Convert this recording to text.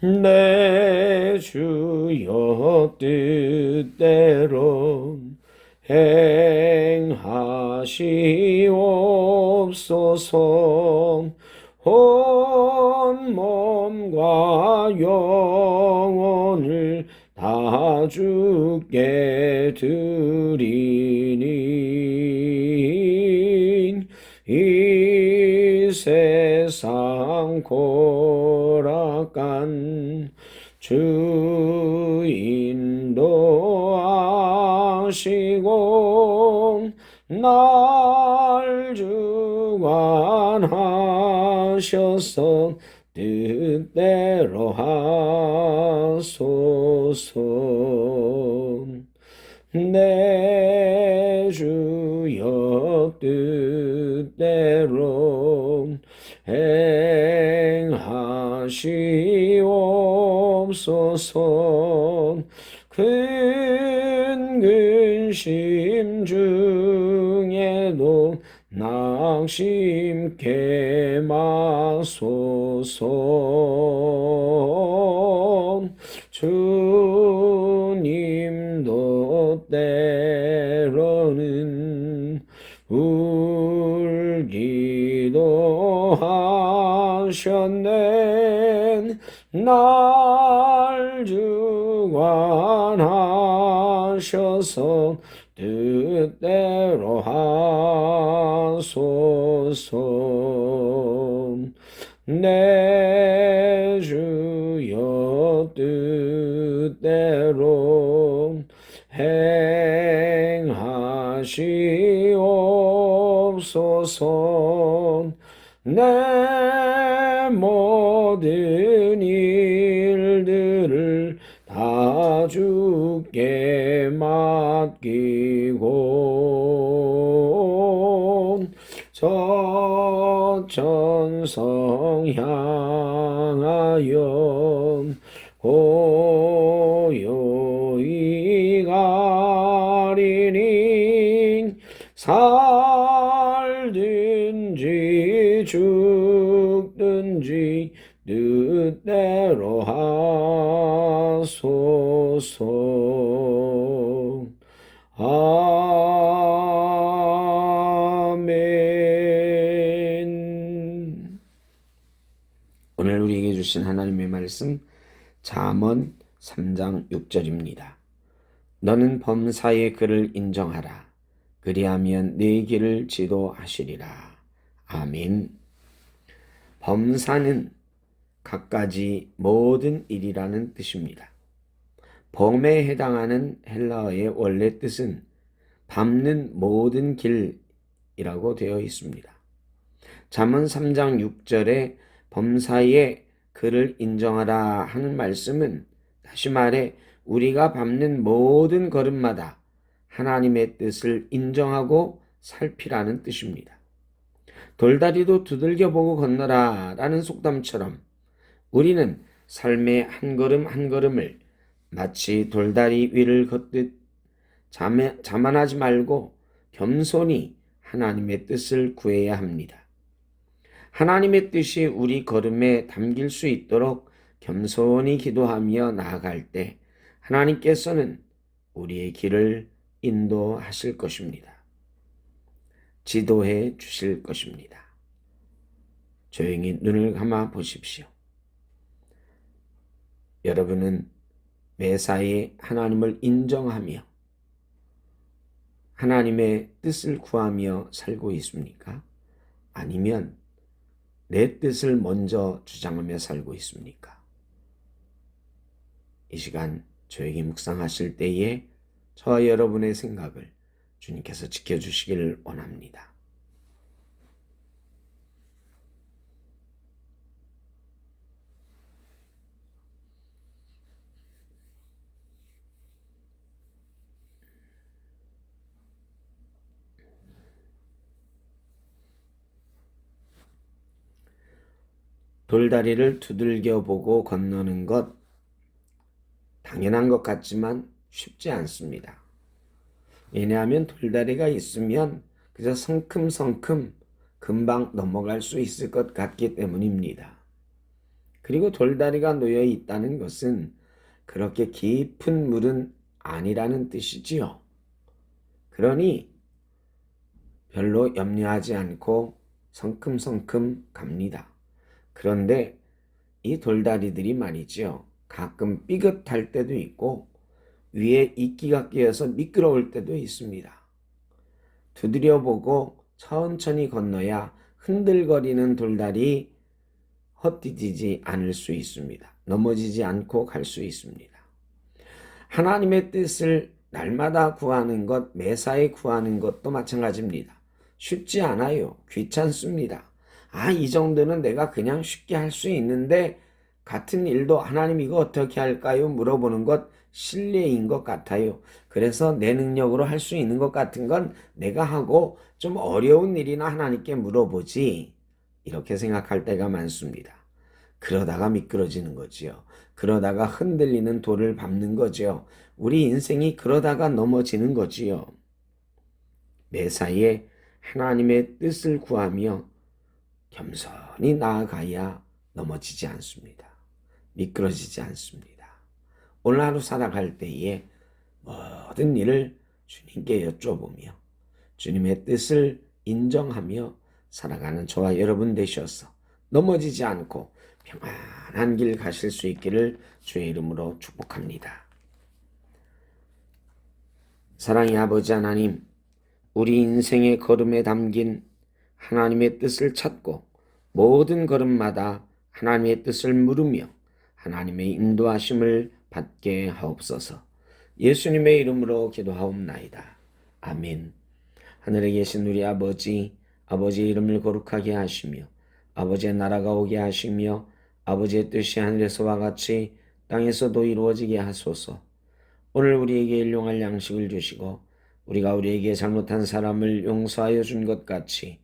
내 주여 뜻대로 행하시옵소서. 온 몸과 영혼을 다 주께 드리니 이세 상 고락간 주인도 하시고 날 주관하셔서 뜻대로 하소서. 내 주여 뜻대로 행하시옵소서. 큰 근심 중에도 낙심케 마소서. 주님도 때로는 울기 도 하셨네. 날 주관하셔서 뜻대로 하소서. 내 주여 뜻대로 행하시옵소서 모든 일들을 다 주께 맡기고 저 천성 향하여 고 뜻대로 하소서 아멘 오늘 우리에게 주신 하나님의 말씀 잠언 3장 6절입니다. 너는 범사의 그를 인정하라. 그리하면 네 길을 지도하시리라. 아멘. 범사는 갖가지 모든 일이라는 뜻입니다. 범에 해당하는 헬라어의 원래 뜻은 밟는 모든 길이라고 되어 있습니다. 잠언 3장 6절에 범사에 그를 인정하라 하는 말씀은 다시 말해 우리가 밟는 모든 걸음마다 하나님의 뜻을 인정하고 살피라는 뜻입니다. 돌다리도 두들겨 보고 건너라 라는 속담처럼 우리는 삶의 한 걸음 한 걸음을 마치 돌다리 위를 걷듯 자만하지 말고 겸손히 하나님의 뜻을 구해야 합니다. 하나님의 뜻이 우리 걸음에 담길 수 있도록 겸손히 기도하며 나아갈 때 하나님께서는 우리의 길을 인도하실 것입니다. 지도해 주실 것입니다. 조용히 눈을 감아 보십시오. 여러분은 매사에 하나님을 인정하며 하나님의 뜻을 구하며 살고 있습니까? 아니면 내 뜻을 먼저 주장하며 살고 있습니까? 이 시간 저에게 묵상하실 때에 저와 여러분의 생각을 주님께서 지켜주시기를 원합니다. 돌다리를 두들겨 보고 건너는 것 당연한 것 같지만 쉽지 않습니다. 왜냐하면 돌다리가 있으면 그저 성큼성큼 금방 넘어갈 수 있을 것 같기 때문입니다. 그리고 돌다리가 놓여 있다는 것은 그렇게 깊은 물은 아니라는 뜻이지요. 그러니 별로 염려하지 않고 성큼성큼 갑니다. 그런데 이 돌다리들이 말이지요. 가끔 삐끗할 때도 있고 위에 이끼가 끼어서 미끄러울 때도 있습니다. 두드려 보고 천천히 건너야 흔들거리는 돌다리 헛디디지 않을 수 있습니다. 넘어지지 않고 갈 수 있습니다. 하나님의 뜻을 날마다 구하는 것, 매사에 구하는 것도 마찬가지입니다. 쉽지 않아요. 귀찮습니다. 아, 이 정도는 내가 그냥 쉽게 할 수 있는데 같은 일도 하나님 이거 어떻게 할까요? 물어보는 것 신뢰인 것 같아요. 그래서 내 능력으로 할 수 있는 것 같은 건 내가 하고 좀 어려운 일이나 하나님께 물어보지. 이렇게 생각할 때가 많습니다. 그러다가 미끄러지는 거지요. 그러다가 흔들리는 돌을 밟는 거지요. 우리 인생이 그러다가 넘어지는 거지요. 매사에 하나님의 뜻을 구하며 겸손히 나아가야 넘어지지 않습니다. 미끄러지지 않습니다. 오늘 하루 살아갈 때에 모든 일을 주님께 여쭤보며 주님의 뜻을 인정하며 살아가는 저와 여러분 되셔서 넘어지지 않고 평안한 길 가실 수 있기를 주의 이름으로 축복합니다. 사랑의 아버지 하나님, 우리 인생의 걸음에 담긴 하나님의 뜻을 찾고 모든 걸음마다 하나님의 뜻을 물으며 하나님의 인도하심을 받게 하옵소서. 예수님의 이름으로 기도하옵나이다. 아멘. 하늘에 계신 우리 아버지, 아버지의 이름을 거룩하게 하시며 아버지의 나라가 오게 하시며 아버지의 뜻이 하늘에서와 같이 땅에서도 이루어지게 하소서. 오늘 우리에게 일용할 양식을 주시고 우리가 우리에게 잘못한 사람을 용서하여 준 것 같이